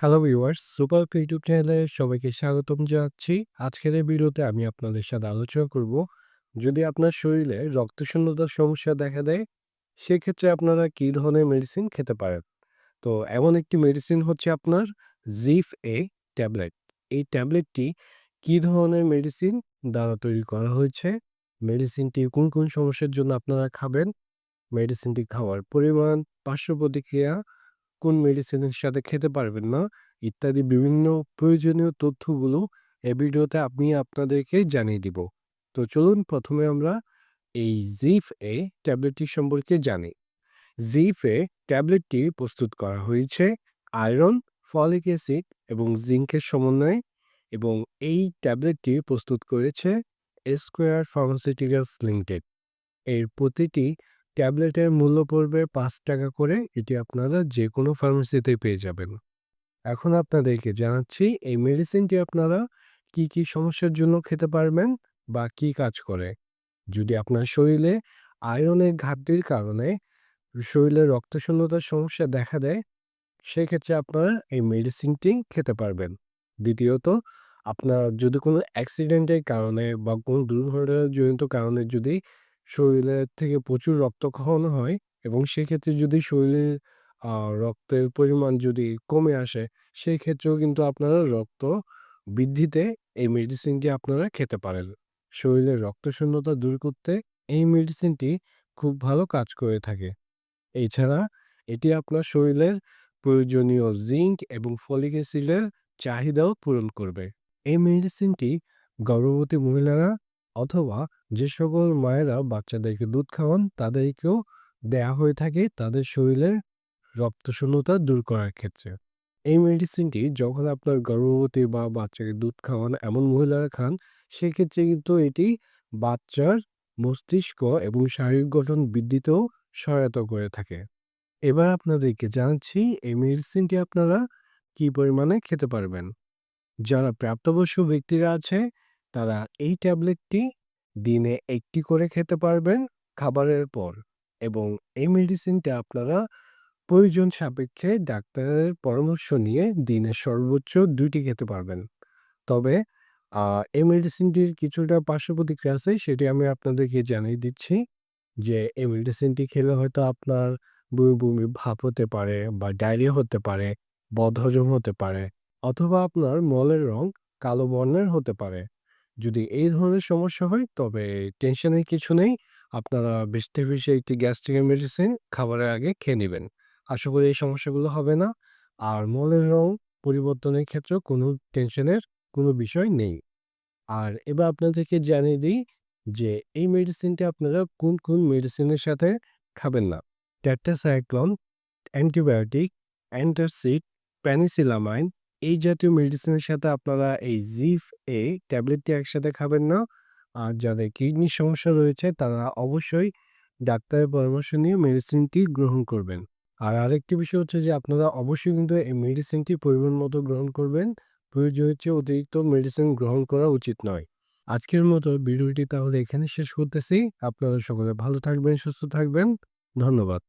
Hello viewers super YouTube চ্যানেলে সবাইকে স্বাগতম জানাচ্ছি। আজকের এই ভিডিওতে আমি আপনাদের সাথে আলোচনা করব। যদি আপনার শরীরে রক্তশূন্যতার সমস্যা দেখা দেয়, সেক্ষেত্রে আপনারা কী ধরনের মেডিসিন খেতে পারেন? তো এমন একটি মেডিসিন হচ্ছে আপনার জিফ এ ট্যাবলেট এই ট্যাবলেটটি কী ধরনের মেডিসিন দ্বারা তৈরি করা হয়েছে? মেডিসিনটি কোন কোন সমস্যার জন্য আপনারা খাবেন? মেডিসিনটি খাওয়ার পরিমাণ, পার্শ্ব প্রতিক্রিয়া কোন মেডিসিনের সাথে খেতে পারবেন না, ইত্যাদি বিভিন্ন প্রয়োজনীয় তথ্যগুলো এই ভিডিওতে আমি আপনাদেরকে জানিয়ে দিব। তো চলুন প্রথমে আমরা এই জিফ এ ট্যাবলেটটি সম্পর্কে জানি। জিফ এ ট্যাবলেটটি প্রস্তুত করা হয়েছে আয়রন ফলিক অ্যাসিড এবং জিঙ্কের সমন্বয়ে এবং এই ট্যাবলেটটি প্রস্তুত করেছে স্কোয়ার ফার্মাসিউটিক্যালস লিমিটেড এর প্রতিটি ট্যাবলেটের মূল্য পড়বে পাঁচ টাকা করে, এটি আপনারা যে কোনো ফার্মেসিতে পেয়ে যাবেন। এখন আপনাদেরকে জানাচ্ছি, এই মেডিসিনটি আপনারা কি কি সমস্যার জন্য খেতে পারবেন বা কি কাজ করে? যদি আপনার শরীরে আয়রনের ঘাটতির কারণে শরীরে রক্তশূন্যতার সমস্যা দেখা দেয়, সেক্ষেত্রে আপনারা এই মেডিসিনটি খেতে পারবেন। দ্বিতীয়ত, আপনার যদি কোনো অ্যাক্সিডেন্টের কারণে বা কোনো দুর্ঘটনাজনিত কারণে যদি শরীরের থেকে প্রচুর রক্তক্ষরণ হয় এবং সেক্ষেত্রে যদি শরীরের রক্তের পরিমাণ যদি কমে আসে, সেই ক্ষেত্রেও কিন্তু আপনারা রক্ত বৃদ্ধিতে এই মেডিসিনটি আপনারা খেতে পারেন। শরীরের রক্তশূন্যতা দূর করতে এই মেডিসিনটি খুব ভালো কাজ করে থাকে। এছাড়া এটি আপনার শরীরের প্রয়োজনীয় জিঙ্ক এবং ফলিক অ্যাসিডের চাহিদাও পূরণ করবে। এই মেডিসিনটি গর্ভবতী মহিলারা অথবা যে সকল মায়েরা বাচ্চাদেরকে দুধ খাওয়ান, তাদেরকেও দেয়া হয়ে থাকে তাদের শরীরে রক্তশূন্যতা দূর করার ক্ষেত্রে। এই মেডিসিনটি যখন আপনার গর্ভবতী বা বাচ্চাকে দুধ খাওয়ান এমন মহিলারা খান, সেক্ষেত্রে কিন্তু এটি বাচ্চার মস্তিষ্ক এবং শারীরিক গঠন বৃদ্ধিতেও সহায়তা করে থাকে। এবার আপনাদেরকে জানাচ্ছি, এই মেডিসিনটি আপনারা কি পরিমাণে খেতে পারবেন। যারা প্রাপ্তবয়স্ক ব্যক্তিরা আছে, তারা এই ট্যাবলেটটি দিনে একটি করে খেতে পারবেন খাবারের পর এবং এই মেডিসিনটা আপনারা প্রয়োজন সাপেক্ষে ডাক্তারের পরামর্শ নিয়ে দিনে সর্বোচ্চ দুইটি খেতে পারবেন। তবে এই মেডিসিনটির কিছুটা পার্শ্ব প্রতিক্রিয়া আছে সেটি আমি আপনাদেরকে জানিয়ে দিচ্ছি যে এই মেডিসিনটি খেলে হয়তো আপনার বমি বমি ভাব হতে পারে বা ডায়রিয়া হতে পারে, বদহজম হতে পারে অথবা আপনার মলের রং কালো বর্ণের হতে পারে। যদি এই ধরনের সমস্যা হয়, তবে টেনশনের কিছু নেই। আপনারা থেকে বেশি একটি গ্যাস্ট্রিকের মেডিসিন খাবারের আগে খেয়ে নেবেন। আশা করি এই সমস্যাগুলো হবে না। আর মলের রং পরিবর্তনের ক্ষেত্রে কোনো টেনশনের কোনো বিষয় নেই। আর এবার আপনাদেরকে জানিয়ে দিই যে, এই মেডিসিনটি আপনারা কোন কোন মেডিসিনের সাথে খাবেন না? ট্যাটাসাইক্লন অ্যান্টিবায়োটিক অ্যান্টাসিড প্যানিসিলামাইন এই জাতীয় মেডিসিনের সাথে আপনারা এই জিফ এ ট্যাবলেটটি একসাথে খাবেন না। আর যাদের কিডনির সমস্যা রয়েছে, তারা অবশ্যই ডাক্তারের পরামর্শ নিয়ে মেডিসিনটি গ্রহণ করবেন। আর আরেকটি বিষয় হচ্ছে যে, আপনারা অবশ্যই কিন্তু এই মেডিসিনটি পরিমাণ মতো গ্রহণ করবেন। প্রয়োজন হচ্ছে অতিরিক্ত মেডিসিন গ্রহণ করা উচিত নয়। আজকের মতো ভিডিওটি তাহলে এখানে শেষ করতেছি। আপনারা সকলে ভালো থাকবেন, সুস্থ থাকবেন। ধন্যবাদ।